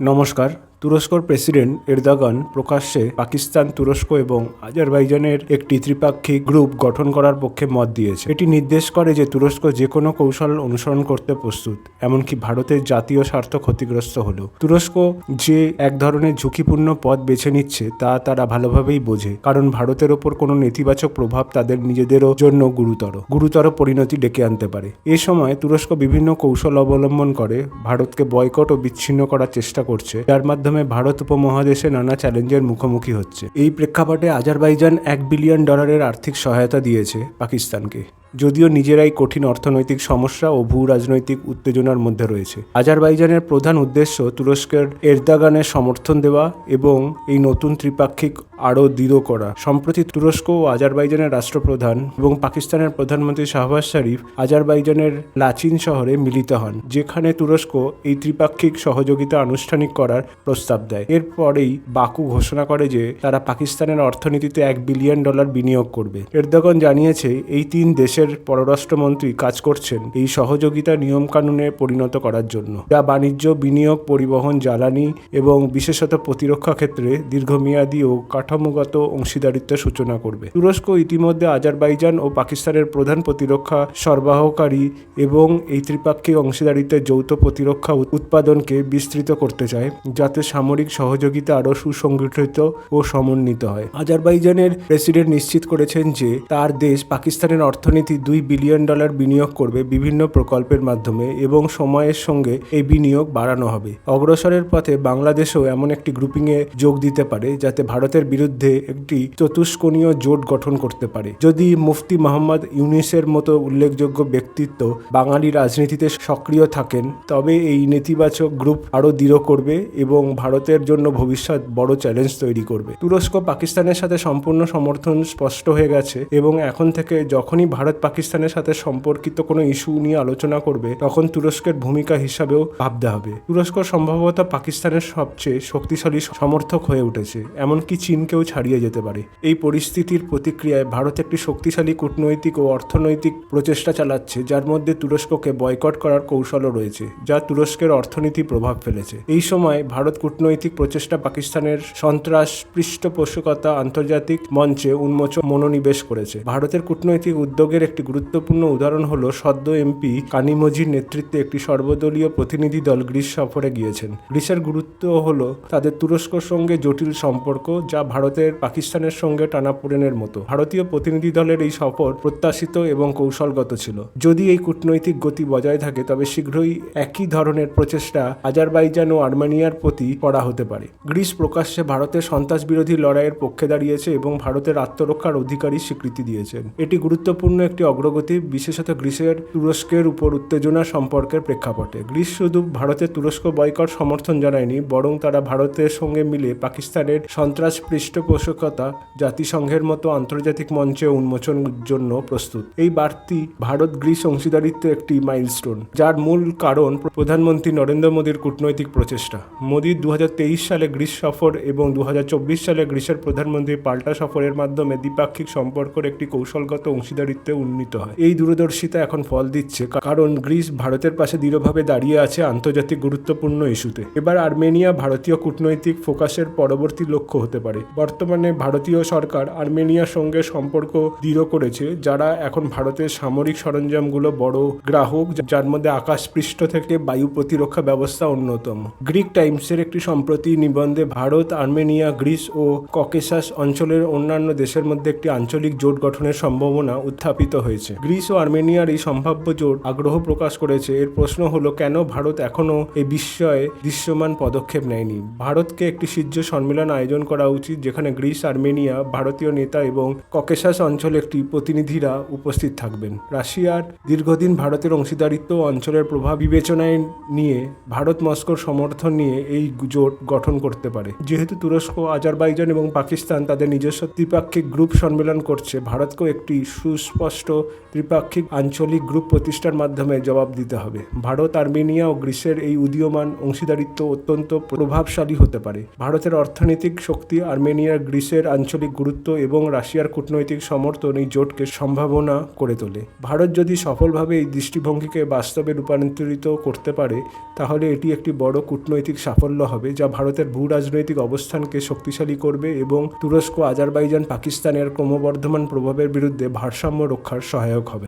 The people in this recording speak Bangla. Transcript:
নমস্কার। তুরস্কর প্রেসিডেন্ট এরদোগান প্রকাশ্যে পাকিস্তান, তুরস্ক এবং আজারবাইজানের একটি ত্রিপাক্ষিক গ্রুপ গঠন করার পক্ষে মত দিয়েছে। এটি নির্দেশ করে যে তুরস্ক যে কোনো কৌশল অনুসরণ করতে প্রস্তুত, এমনকি ভারতের জাতীয় স্বার্থ ক্ষতিগ্রস্ত হলেও। তুরস্ক যে এক ধরনের ঝুঁকিপূর্ণ পথ বেছে নিচ্ছে, তা তারা ভালোভাবেই বোঝে, কারণ ভারতের ওপর কোনো নেতিবাচক প্রভাব তাদের নিজেদেরও জন্য গুরুতর গুরুতর পরিণতি ডেকে আনতে পারে। এ সময় তুরস্ক বিভিন্ন কৌশল অবলম্বন করে ভারতকে বয়কট ও বিচ্ছিন্ন করার চেষ্টা করছে, যার মাধ্যমে ভারত উপমহাদেশে নানা চ্যালেঞ্জের মুখোমুখি হচ্ছে। এই প্রেক্ষাপটে আজারবাইজান এক বিলিয়ন ডলারের আর্থিক সহায়তা দিয়েছে পাকিস্তানকে। যদিও নিজেরাই কঠিন অর্থনৈতিক সমস্যা ও ভূ রাজনৈতিক উত্তেজনার মধ্যে রয়েছে। আজারবাইজানের প্রধান উদ্দেশ্য তুরস্কের এরদাগানের সমর্থন দেওয়া এবং এই নতুন ত্রিপাক্ষিক আরও দৃঢ় করা। সম্প্রতি তুরস্ক ও আজারবাইজানের রাষ্ট্রপ্রধান এবং পাকিস্তানের প্রধানমন্ত্রী শাহবাজ শরীফ আজারবাইজানের লাচিন শহরে মিলিত হন, যেখানে তুরস্ক এই ত্রিপাক্ষিক সহযোগিতা আনুষ্ঠানিক করার প্রস্তাব দেয়। এরপরেই বাকু ঘোষণা করে যে তারা পাকিস্তানের অর্থনীতিতে এক বিলিয়ন ডলার বিনিয়োগ করবে। এরদোগান জানিয়েছে, এই তিন দেশের পররাষ্ট্রমন্ত্রী কাজ করছেন এই সহযোগিতা নিয়মকানুনে পরিণত করার জন্য। যা বাণিজ্য, বিনিয়োগ, পরিবহন, জ্বালানি এবং বিশেষত প্রতিরক্ষা ক্ষেত্রে দীর্ঘমেয়াদী ও কাঠামোগত অংশীদারিত্বের সূচনা করবে। তুরস্ক ইতিমধ্যে আজারবাইজান ও পাকিস্তানের প্রধান প্রতিরক্ষা সরবরাহকারী এবং এই ত্রিপাক্ষিক অংশীদারিত্বের যৌথ প্রতিরক্ষা উৎপাদনকে বিস্তৃত করতে চায়, যাতে সামরিক সহযোগিতা আরও সুসংগঠিত ও সমন্বিত হয়। আজারবাইজানের প্রেসিডেন্ট নিশ্চিত করেছেন যে তার দেশ পাকিস্তানের অর্থনীতি দুই বিলিয়ন ডলার বিনিয়োগ করবে বিভিন্ন প্রকল্পের মাধ্যমে এবং সময়ের সঙ্গে এই বিনিয়োগ বাড়ানো হবে। অগ্রসরের পথে বাংলাদেশও এমন একটি গ্রুপিংয়ে যোগ দিতে পারে, যাতে ভারতের বিরুদ্ধে একটি চতুষ্কোণীয় জোট গঠন করতে পারে। যদি মুফতি মোহাম্মদ ইউনিসের মতো উল্লেখযোগ্য ব্যক্তিত্ব বাঙালি রাজনীতিতে সক্রিয় থাকেন, তবে এই নেতিবাচক গ্রুপ আরও দৃঢ় করবে এবং ভারতের জন্য ভবিষ্যৎ বড় চ্যালেঞ্জ তৈরি করবে। তুরস্ক পাকিস্তানের সাথে সম্পূর্ণ সমর্থন স্পষ্ট হয়ে গেছে এবং এখন থেকে যখনই ভারত পাকিস্তানের সাথে সম্পর্কিত কোনো ইস্যু নিয়ে আলোচনা করবে, তখন তুরস্কের ভূমিকা হিসাবেও ভাবতে হবে। তুরস্ক সম্ভবত পাকিস্তানের সবচেয়ে শক্তিশালী সমর্থক হয়ে উঠেছে, এমনকি চীনকেও ছাড়িয়ে যেতে পারে। এই পরিস্থিতির প্রতিক্রিয়ায় ভারত একটি শক্তিশালী কূটনৈতিক ও অর্থনৈতিক প্রচেষ্টা চালাচ্ছে, যার মধ্যে তুরস্ককে বয়কট করার কৌশলও রয়েছে, যা তুরস্কের অর্থনীতি প্রভাব ফেলেছে। এই সময় ভারত কূটনৈতিক প্রচেষ্টা পাকিস্তানের সন্ত্রাস, পৃষ্ঠপোষকতা, আন্তর্জাতিক মঞ্চে উন্মোচন, মনোনিবেশ করেছে। ভারতের কূটনৈতিক উদ্যোগের একটি গুরুত্বপূর্ণ উদাহরণ হল সদ্য এমপি কানিমজির নেতৃত্বে একটি সর্বদলীয় প্রতিনিধি দল গ্রিস সফরে গিয়েছেন। গ্রিসের গুরুত্ব হল তাদের তুরস্কর সঙ্গে জটিল সম্পর্ক যা ভারতের পাকিস্তানের সঙ্গে টানাপোড়েনের মতো। ভারতীয় প্রতিনিধি দলের এই সফর প্রত্যাশিত এবং কৌশলগত ছিল। যদি এই কূটনৈতিক গতি বজায় থাকে, তবে শীঘ্রই একই ধরনের প্রচেষ্টা আজারবাইজান ও আর্মেনিয়ার প্রতি করা হতে পারে। গ্রিস প্রকাশ্যে ভারতের সন্ত্রাস বিরোধী লড়াইয়ের পক্ষে দাঁড়িয়েছে এবং ভারতের আত্মরক্ষার অধিকারী স্বীকৃতি দিয়েছেন। এটি গুরুত্বপূর্ণ একটি অগ্রগতি, বিশেষত গ্রিসের তুরস্কের উপর উত্তেজনা সম্পর্কের প্রেক্ষাপটে। গ্রিস শুধু ভারতের তুরস্ক বয়কট সমর্থন জানায়নি, বরং তারা ভারতের সঙ্গে মিলে পাকিস্তানের সন্ত্রাস পৃষ্ঠপোষকতা জাতিসংঘের মতো আন্তর্জাতিক মঞ্চে উন্মোচনের জন্য প্রস্তুত। এই বার্তি ভারত গ্রিস অংশীদারিত্ব একটি মাইলস্টোন, যার মূল কারণ প্রধানমন্ত্রী নরেন্দ্র মোদীর কূটনৈতিক প্রচেষ্টা। মোদীর দু সালে গ্রিস সফর এবং দু হাজার চব্বিশ সালে গ্রিসের প্রধানমন্ত্রীর পাল্টা সফরের মাধ্যমে দ্বিপাক্ষিক সম্পর্কের একটি কৌশলগত অংশীদারিত্বে উন্নীত হয়। এই দূরদর্শিতা এখন ফল দিচ্ছে কারণ গ্রিস ভারতের পাশে দৃঢ়ভাবে দাঁড়িয়ে আছে আন্তর্জাতিক গুরুত্বপূর্ণ ইস্যুতে। এবার আর্মেনিয়া ভারতীয় কূটনৈতিক ফোকাসের পরবর্তী লক্ষ্য হতে পারে। বর্তমানে ভারতীয় সরকার আর্মেনিয়ার সঙ্গে সম্পর্ক দৃঢ় করেছে, যারা এখন ভারতের সামরিক সরঞ্জামগুলো বড় গ্রাহক যার মধ্যে আকাশপৃষ্ঠ থেকে বায়ু প্রতিরক্ষা ব্যবস্থা অন্যতম। গ্রিক টাইমসের একটি সম্প্রতি নিবন্ধে ভারত, আর্মেনিয়া, গ্রিস ও ককেশাস অঞ্চলের অন্যান্য দেশের মধ্যে একটি আঞ্চলিক জোট গঠনের সম্ভাবনা উত্থাপিত হয়েছে। গ্রিস ও আর্মেনিয়ার এই সম্ভাব্য জোট আগ্রহ প্রকাশ করেছে। এর প্রশ্ন হলো, কেন ভারত এখনও এই বিষয়ে দৃশ্যমান পদক্ষেপ নেয়নি? ভারতকে একটি শীর্ষ সম্মেলন আয়োজন করা উচিত, যেখানে গ্রিস, আর্মেনিয়া, ভারতীয় নেতা এবং ককেশাস অঞ্চলে একটি প্রতিনিধিরা উপস্থিত থাকবেন। রাশিয়ার দীর্ঘদিন ভারতের অংশীদারিত্ব অঞ্চলের প্রভাব বিবেচনায় নিয়ে ভারত মস্কোর সমর্থন নিয়ে এই জোট গঠন করতে পারে। যেহেতু তুরস্ক, আজারবাইজান এবং পাকিস্তান তাদের নিজস্ব দ্বিপাক্ষিক গ্রুপ সম্মেলন করছে, ভারতকেও একটি সুস্পষ্ট সুস্পষ্ট ত্রিপাক্ষিক আঞ্চলিক গ্রুপ প্রতিষ্ঠার মাধ্যমে জবাব দিতে হবে। ভারত, আর্মেনিয়া ও গ্রিসের এই উদীয়মান অংশীদারিত্ব অত্যন্ত প্রভাবশালী হতে পারে। ভারতের অর্থনৈতিক শক্তি আর্মেনিয়া, গ্রিসের আঞ্চলিক গুরুত্ব এবং রাশিয়ার কূটনৈতিক সমর্থন এই জোটকে সম্ভাবনা করে তোলে। ভারত যদি সফলভাবে এই দৃষ্টিভঙ্গিকে বাস্তবে রূপান্তরিত করতে পারে, তাহলে এটি একটি বড় কূটনৈতিক সাফল্য হবে, যা ভারতের ভূ রাজনৈতিক অবস্থানকে শক্তিশালী করবে এবং তুরস্ক, আজারবাইজান, পাকিস্তানের ক্রমবর্ধমান প্রভাবের বিরুদ্ধে ভারসাম্য রক্ষার সহায়ক হবে।